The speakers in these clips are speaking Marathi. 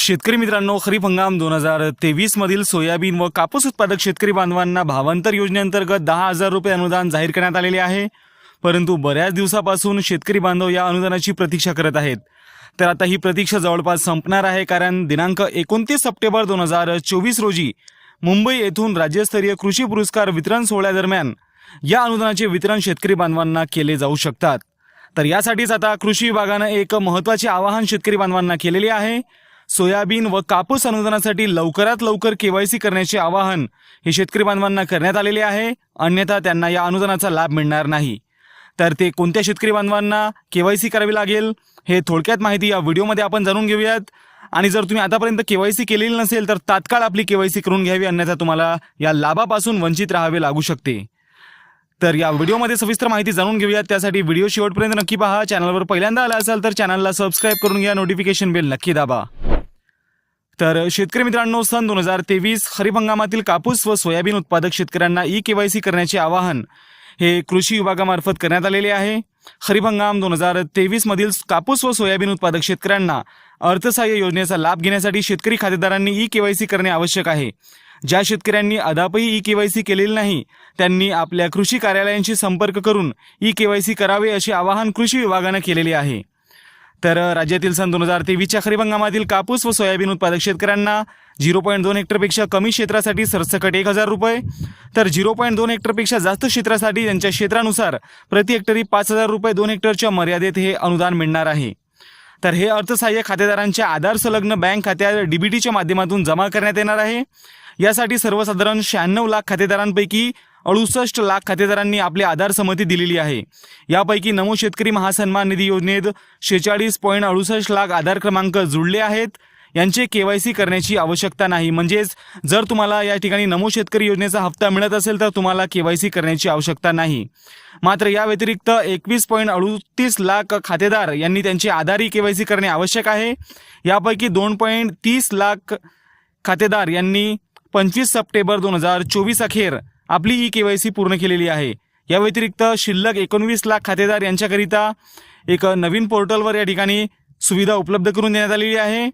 शेतकरी मित्रांनो खरीप हंगाम दोन हजार तेवीस मधील सोयाबीन व कापूस उत्पादक शेतकरी बांधवांना भावांतर योजनेअंतर्गत दहा हजार रुपये अनुदान जाहीर करण्यात आलेले आहे. परंतु बऱ्याच दिवसापासून शेतकरी बांधव या अनुदानाची प्रतीक्षा करत आहेत. तर आता ही प्रतीक्षा जवळपास संपणार आहे कारण दिनांक एकोणतीस सप्टेंबर दोन हजार चोवीस रोजी मुंबई येथून राज्यस्तरीय कृषी पुरस्कार वितरण सोहळ्यादरम्यान या अनुदानाचे वितरण शेतकरी बांधवांना केले जाऊ शकतात. तर यासाठीच आता कृषी विभागानं एक महत्त्वाचे आवाहन शेतकरी बांधवांना केलेले आहे. सोयाबीन व कापूस अनुदानासाठी लवकरात लवकर केवायसी करण्याचे आवाहन हे शेतकरी बांधवांना करण्यात आलेले आहे. अन्यथा त्यांना या अनुदानाचा लाभ मिळणार नाही. तर ते कोणत्या शेतकरी बांधवांना केवायसी करावी लागेल हे थोडक्यात माहिती या व्हिडिओमध्ये आपण जाणून घेऊयात. आणि जर तुम्ही आतापर्यंत केवायसी केलेली नसेल तर तात्काळ आपली केवायसी करून घ्यावी अन्यथा तुम्हाला या लाभापासून वंचित राहावे लागू शकते. तर या व्हिडिओमध्ये सविस्तर माहिती जाणून घेऊयात. त्यासाठी व्हिडिओ शेवटपर्यंत नक्की पहा. चॅनलवर पहिल्यांदा आला असाल तर चॅनलला सबस्क्राईब करून घ्या. नोटिफिकेशन बेल नक्की दाबा. तर शेतकरी मित्रांनो सन दोन हजार तेवीस खरीप हंगामातील कापूस व सोयाबीन उत्पादक शेतकऱ्यांना ई केवायसी करण्याचे आवाहन हे कृषी विभागामार्फत करण्यात आलेले आहे. खरीप हंगाम दोन हजार तेवीसमधील कापूस व सोयाबीन उत्पादक शेतकऱ्यांना अर्थसहाय्य योजनेचा लाभ घेण्यासाठी शेतकरी खातेदारांनी ई केवायसी करणे आवश्यक आहे. ज्या शेतकऱ्यांनी अद्यापही ई केवायसी केलेली नाही त्यांनी आपल्या कृषी कार्यालयांशी संपर्क करून ई केवायसी करावे असे आवाहन कृषी विभागानं केलेले आहे. तर राज्यातील सन दोन हजार तेवीसच्या खरीप हंगामातील कापूस व सोयाबीन उत्पादक शेतकऱ्यांना झिरो पॉईंट दोन हेक्टरपेक्षा कमी क्षेत्रासाठी सरसकट एक हजार रुपये. तर झिरो पॉईंट दोन हेक्टरपेक्षा जास्त क्षेत्रासाठी त्यांच्या क्षेत्रानुसार प्रति हेक्टरी पाच हजार रुपये दोन हेक्टरच्या मर्यादेत हे अनुदान मिळणार आहे. तर हे अर्थसहाय्य खातेदारांच्या आधार संलग्न बँक खात्यात डीबीटीच्या माध्यमातून जमा करण्यात येणार आहे. यासाठी सर्वसाधारण शहाण्णव लाख खातेदारांपैकी अडुसष्ट लाख खातेदारांनी आपली आधार संमती दिलेली आहे. यापैकी नमो शेतकरी महासन्मान निधी योजनेत शेहेचाळीस पॉईंट अडुसष्ट लाख आधार क्रमांक जुळले आहेत. यांचे केवायसी करण्याची आवश्यकता नाही. म्हणजेच जर तुम्हाला या ठिकाणी नमो शेतकरी योजनेचा हप्ता मिळत असेल तर तुम्हाला केवायसी करण्याची आवश्यकता नाही. मात्र या व्यतिरिक्त एकवीस पॉईंट अडुतीस लाख खातेदार यांनी त्यांची आधारी केवायसी करणे आवश्यक आहे. यापैकी दोन पॉईंट तीस लाख खातेदार यांनी पंचवीस सप्टेंबर दोन हजार चोवीस अखेर आपली ई के वाय सी पूर्ण केलेली आहे. या व्यतिरिक्त शिल्लक एकोणवीस लाख खातेदार यांच्याकरिता एक नवीन पोर्टलवर या ठिकाणी सुविधा उपलब्ध करून देण्यात आलेली आहे.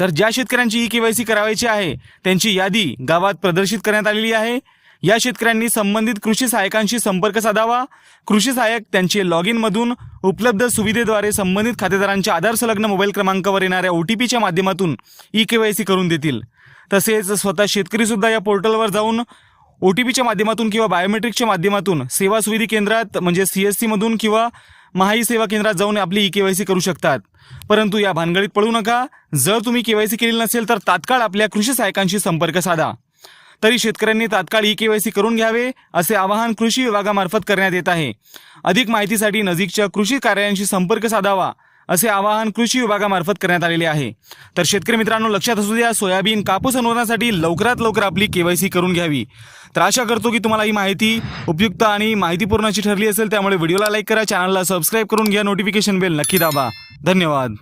तर ज्या शेतकऱ्यांची ई के वाय सी करावायची आहे त्यांची यादी गावात प्रदर्शित करण्यात आलेली आहे. या शेतकऱ्यांनी संबंधित कृषी सहायकांशी संपर्क साधावा. कृषी सहाय्यक त्यांचे लॉग इनमधून उपलब्ध सुविधेद्वारे संबंधित खातेदारांच्या आधार संलग्न मोबाईल क्रमांकावर येणाऱ्या ओ टी पीच्या माध्यमातून ई के वाय सी करून देतील. तसेच स्वतः शेतकरीसुद्धा या पोर्टलवर जाऊन ओ टी पीच्या माध्यमातून किंवा बायोमेट्रिकच्या माध्यमातून सेवा सुविधी केंद्रात म्हणजे सी एस सीमधून किंवा महाई सेवा केंद्रात जाऊन आपली ई केवायसी करू शकतात. परंतु या भानगडीत पडू नका. जर तुम्ही केवायसी केलेली नसेल तर तात्काळ आपल्या कृषी सहायकांशी संपर्क साधा. तरी शेतकऱ्यांनी तात्काळ ई केवायसी करून घ्यावे असे आवाहन कृषी विभागामार्फत करण्यात येत आहे. अधिक माहितीसाठी नजीकच्या कृषी कार्यालयांशी संपर्क साधावा. असे आवाहन कृषी विभागामार्फत करण्यात आलेले आहे. तर शेतकरी मित्रांनो लक्षात असू द्या सोयाबीन कापूस अनुदानासाठी लवकरात लवकर आपली केवायसी करून घ्यावी. तर आशा करतो की तुम्हाला ही माहिती उपयुक्त आणि माहितीपूर्णाची ठरली असेल त्यामुळे व्हिडिओला लाईक करा चॅनलला सबस्क्राईब करून घ्या नोटिफिकेशन बेल नक्की दाबा. धन्यवाद.